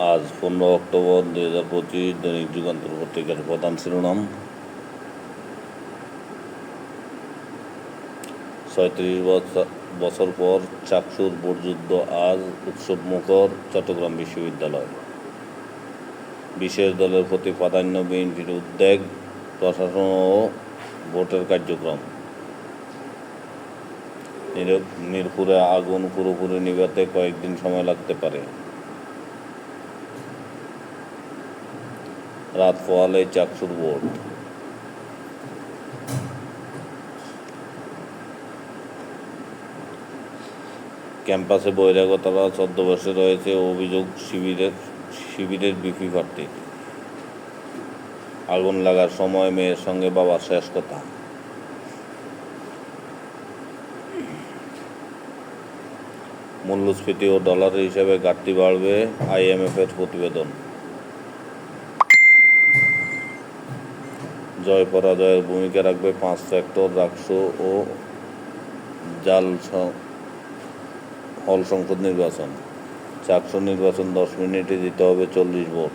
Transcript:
আজ পনেরো অক্টোবর দুই হাজার পঁচিশ দৈনিক যুগান্তর পত্রিকার প্রধান শিরোনাম। ছয়ত্রিশ বছর পর চাকসুর ভোটযুদ্ধ আজ উৎসব মুখর চট্টগ্রাম বিশ্ববিদ্যালয়। বিশেষ দলের প্রতি প্রাধান্য বিএনপির উদ্বেগ, প্রশাসন ও ভোটের কার্যক্রম। নির- মিরপুরে আগুন পুরোপুরি নিভাতে কয়েকদিন সময় লাগতে পারে। রাত পোয়ালে চাকসুর বোর্ড ক্যাম্পাসে বহিরাগতরা ছদ্মবেশে রয়েছে, অভিযোগ শিবিরের শিবিরের বিপি প্রার্থী আগুন লাগার সময় মেয়ের সঙ্গে বাবার শেষ কথা। মূল্যস্ফীতি ও ডলারের হিসাবে ঘাটতি বাড়বে আইএমএফ এর প্রতিবেদন। জয় পরাজয়ের ভূমিকা রাখবে পাঁচ সেক্টর রাকসু ও জাল হল সংসদ নির্বাচন। চাকসু নির্বাচন দশ মিনিটে দিতে হবে চল্লিশ ভোট।